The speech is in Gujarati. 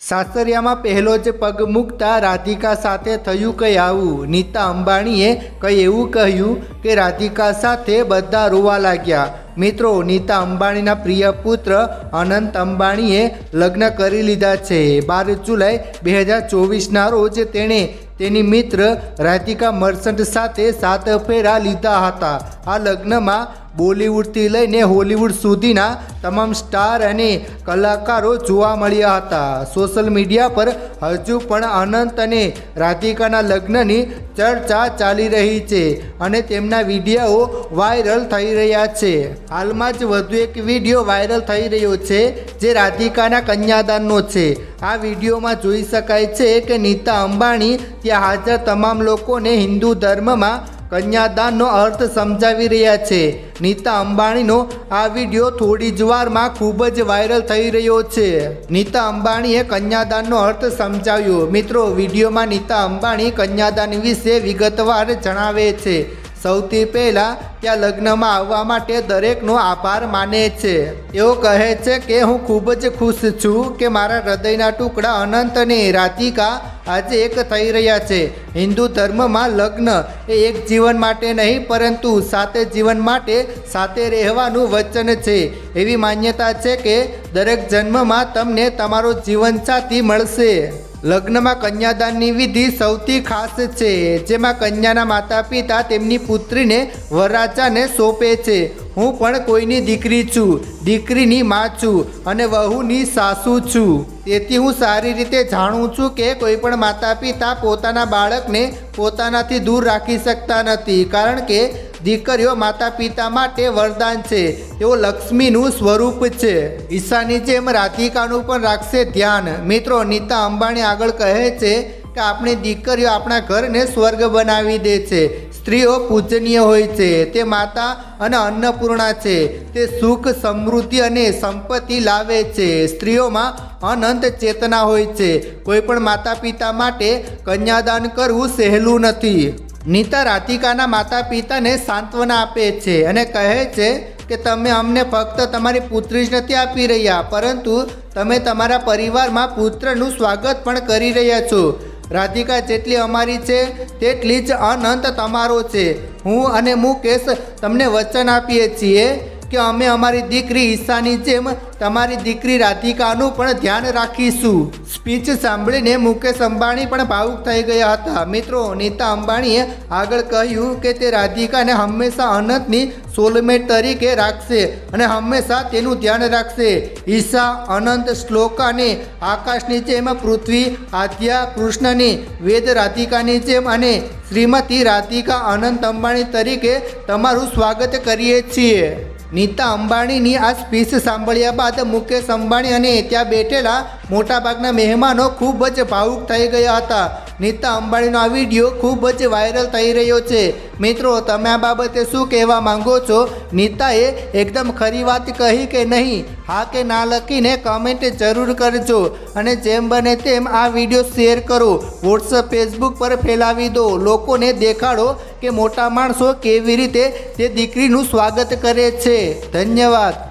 સાસરિયામાં પહેલો જ પગ મૂકતા રાધિકા સાથે થયું કંઈ આવું? નીતા અંબાણીએ કંઈ એવું કહ્યું કે રાધિકા સાથે બધા રોવા લાગ્યા. મિત્રો, નીતા અંબાણીના પ્રિય પુત્ર અનંત અંબાણીએ લગ્ન કરી લીધા છે. બાર જુલાઈ બે હજાર ચોવીસના રોજ તેણે તેની મિત્ર રાધિકા મર્ચન્ટ સાથે સાત ફેરા લીધા હતા. આ લગ્નમાં બોલિવૂડથી લઈને હોલિવૂડ સુધીના તમામ સ્ટાર અને કલાકારો જોવા મળ્યા હતા. સોશિયલ મીડિયા પર હજુ પણ અનંત અને રાધિકાના લગ્નની ચર્ચા ચાલી રહી છે અને તેમના વીડિયો વાયરલ થઈ રહ્યા છે. હાલમાં જ વધુ એક વીડિયો વાયરલ થઈ રહ્યો છે જે રાધિકાના કન્યાદાનનો છે. આ વિડીયોમાં જોઈ શકાય છે કે નીતા અંબાણી ત્યાં હાજર તમામ લોકોને હિન્દુ ધર્મમાં કન્યાદાનનો અર્થ સમજાવી રહ્યા છે. નીતા અંબાણીનો આ વીડિયો થોડી જ વારમાં ખૂબ જ વાયરલ થઈ રહ્યો છે. નીતા અંબાણીએ કન્યાદાનનો અર્થ સમજાવ્યો. મિત્રો, વિડીયોમાં નીતા અંબાણી કન્યાદાન વિશે વિગતવાર જણાવે છે. સૌથી પહેલાં ત્યાં લગ્નમાં આવવા માટે દરેકનો આભાર માને છે. એવો કહે છે કે હું ખૂબ જ ખુશ છું કે મારા હૃદયના ટુકડા અનંત અને રાધિકા આજે એક થઈ રહ્યા છે. હિન્દુ ધર્મમાં લગ્ન એ એક જીવન માટે નહીં, પરંતુ સાથે જીવન માટે સાથે રહેવાનું વચન છે. એવી માન્યતા છે કે દરેક જન્મમાં તમને તમારો જીવનસાથી મળશે. લગ્નમાં કન્યાદાનની વિધિ સૌથી ખાસ છે, જેમાં કન્યાના માતા પિતા તેમની પુત્રીને વરરાજાને સોંપે છે. હું પણ કોઈની દીકરી છું, દીકરીની મા છું અને વહુની સાસુ છું. તેથી હું સારી રીતે જાણું છું કે કોઈ પણ માતા પિતા પોતાના બાળકને પોતાનાથી દૂર રાખી શકતા નથી, કારણ કે દીકરીઓ માતા પિતા માટે વરદાન છે. તેઓ લક્ષ્મીનું સ્વરૂપ છે. ઈશાની જેમ રાધિકાનું પણ રાખશે ધ્યાન. મિત્રો, નીતા અંબાણી આગળ કહે છે કે આપણી દીકરીઓ આપણા ઘરને સ્વર્ગ બનાવી દે છે. સ્ત્રીઓ પૂજનીય હોય છે. તે માતા અને અન્નપૂર્ણા છે. તે સુખ, સમૃદ્ધિ અને સંપત્તિ લાવે છે. સ્ત્રીઓમાં અનંત ચેતના હોય છે. કોઈ પણ માતા પિતા માટે કન્યાદાન કરવું સહેલું નથી. નીતા રાધિકાના માતા પિતાને સાંત્વના આપે છે અને કહે છે કે તમે અમને ફક્ત તમારી પુત્રી જ નથી આપી રહ્યા, પરંતુ તમે તમારા પરિવારમાં પુત્રનું સ્વાગત પણ કરી રહ્યા છો. રાધિકા જેટલી અમારી છે, તેટલી જ અનંત તમારો છે. હું અને મુકેશ તમને વચન આપીએ છીએ. કે અમે અમારી દીકરી ઈશાની જેમ તમારી દીકરી રાધિકાનું પણ ધ્યાન રાખીશું. સ્પીચ સાંભળીને મુકેશ અંબાણી પણ ભાવુક થઈ ગયા હતા. મિત્રો, નીતા અંબાણીએ આગળ કહ્યું કે તે રાધિકાને હંમેશા અનંતની સોલમેટ તરીકે રાખશે અને હંમેશા તેનું ધ્યાન રાખશે. ઈશા, અનંત શ્લોકાને આકાશની જેમ પૃથ્વી, આદ્યા, કૃષ્ણની, વેદ રાધિકાની જેમ અને શ્રીમતી રાધિકા અનંત અંબાણી તરીકે તમારું સ્વાગત કરીએ છીએ. નીતા અંબાણીની આ સ્પીચ સાંભળ્યા બાદ મુકેશ અંબાણી અને ત્યાં બેઠેલા મોટાભાગના મહેમાનો ખૂબ જ ભાવુક થઈ ગયા હતા. નીતા અંબાણીનો આ વીડિયો ખૂબ જ વાયરલ થઈ રહ્યો છે. મિત્રો, તમે આ બાબતે શું કહેવા માંગો છો? નીતાએ એકદમ ખરી વાત કહી કે નહીં? હા કે ના લખીને કમેન્ટ જરૂર કરજો. અને જેમ બને તેમ આ વીડિયો શેર કરો. વોટ્સઅપ ફેસબુક પર ફેલાવી દો. લોકોને દેખાડો કે મોટા માણસો કેવી રીતે તે દીકરીનું સ્વાગત કરે છે. ધન્યવાદ.